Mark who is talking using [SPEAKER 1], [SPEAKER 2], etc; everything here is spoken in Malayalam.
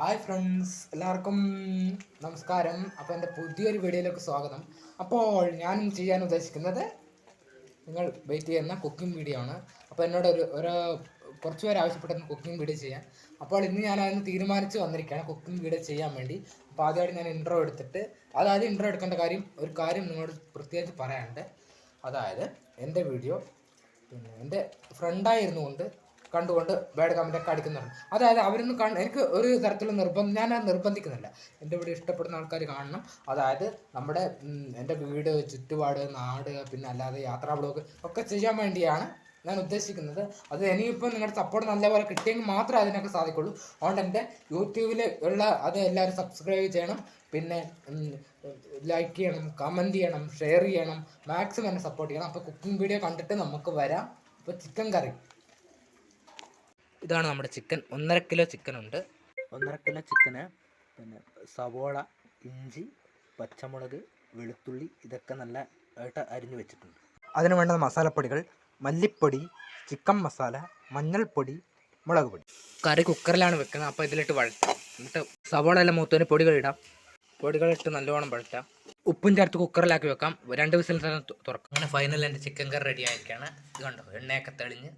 [SPEAKER 1] ഹായ് ഫ്രണ്ട്സ് എല്ലാവർക്കും നമസ്കാരം. അപ്പോൾ എന്റെ പുതിയൊരു വീഡിയോയിലേക്ക് സ്വാഗതം. അപ്പോൾ ഞാൻ ചെയ്യാൻ ഉദ്ദേശിക്കുന്നത് നിങ്ങൾ വെയിറ്റ് ചെയ്യുന്ന കുക്കിംഗ് വീഡിയോ ആണ്. അപ്പോൾ എന്നോട് ഒരു ഒരു കുറച്ച് പേര് ആവശ്യപ്പെട്ടെന്ന് കുക്കിംഗ് വീഡിയോ ചെയ്യാൻ. അപ്പോൾ ഇന്ന് ഞാൻ അതിന് തീരുമാനിച്ച് വന്നിരിക്കുകയാണ് കുക്കിംഗ് വീഡിയോ ചെയ്യാൻ വേണ്ടി. അപ്പോൾ ആദ്യമായിട്ട് ഞാൻ ഇൻട്രോ എടുത്തിട്ട് അതായത് ഇൻട്രോ എടുക്കേണ്ട കാര്യം ഒരു കാര്യം നിങ്ങളോട് പ്രത്യേകിച്ച് പറയാനുണ്ട്. അതായത് എന്റെ വീഡിയോ പിന്നെ എന്റെ ഫ്രണ്ടായിരുന്നു കൊണ്ട് കണ്ടുകൊണ്ട് ബാഡ് കമന്റ് ഒക്കെ അടിക്കുന്നുണ്ട്. അതായത് അവരൊന്നും കാണ എനിക്ക് ഒരു തരത്തിലും നിർബന്ധം ഞാൻ അത് നിർബന്ധിക്കുന്നില്ല. എന്റെ വീഡിയോ ഇഷ്ടപ്പെടുന്ന ആൾക്കാർ കാണണം. അതായത് നമ്മുടെ എന്റെ വീട് ചുറ്റുപാട് നാട് പിന്നെ അല്ലാതെ യാത്രാ ബ്ലോഗ് ഒക്കെ ചെയ്യാൻ വേണ്ടിയാണ് ഞാൻ ഉദ്ദേശിക്കുന്നത്. അത് ഇനിയിപ്പോൾ നിങ്ങളുടെ സപ്പോർട്ട് നല്ലപോലെ കിട്ടിയെങ്കിൽ മാത്രമേ അതിനൊക്കെ സാധിക്കുള്ളൂ. അതുകൊണ്ട് എന്റെ യൂട്യൂബിൽ ഉള്ള അത് എല്ലാവരും സബ്സ്ക്രൈബ് ചെയ്യണം. പിന്നെ ലൈക്ക് ചെയ്യണം കമന്റ് ചെയ്യണം ഷെയർ ചെയ്യണം. മാക്സിമം എന്നെ സപ്പോർട്ട് ചെയ്യണം. അപ്പോൾ കുക്കിംഗ് വീഡിയോ കണ്ടിട്ട് നമുക്ക് വരാം. അപ്പോൾ ചിക്കൻ കറി ഇതാണ് നമ്മുടെ ചിക്കൻ. ഒന്നര കിലോ ചിക്കൻ ഉണ്ട്
[SPEAKER 2] ഒന്നര കിലോ ചിക്കന് പിന്നെ സവോള ഇഞ്ചി പച്ചമുളക് വെളുത്തുള്ളി ഇതൊക്കെ നല്ല ആയിട്ട് അരിഞ്ഞു വെച്ചിട്ടുണ്ട്.
[SPEAKER 1] അതിന് വേണ്ട മസാലപ്പൊടികൾ മല്ലിപ്പൊടി ചിക്കൻ മസാല മഞ്ഞൾപ്പൊടി മുളക് പൊടി. കറി കുക്കറിലാണ് വെക്കുന്നത്. അപ്പോൾ ഇതിലിട്ട് വഴറ്റാം. എന്നിട്ട് സവോള എല്ലാം മൂത്തതിന് പൊടികളിടാം പൊടികളിട്ട് നല്ലോണം വഴറ്റാം. ഉപ്പും ചേർത്ത് കുക്കറിലാക്കി വെക്കാം. രണ്ട് വിസിൽ തന്നെ തുറക്കാം. അങ്ങനെ ഫൈനൽ എന്റെ ചിക്കൻ കറി റെഡി ആയിരിക്കുകയാണ് ഇത് കണ്ടോ? എണ്ണയൊക്കെ തെളിഞ്ഞ്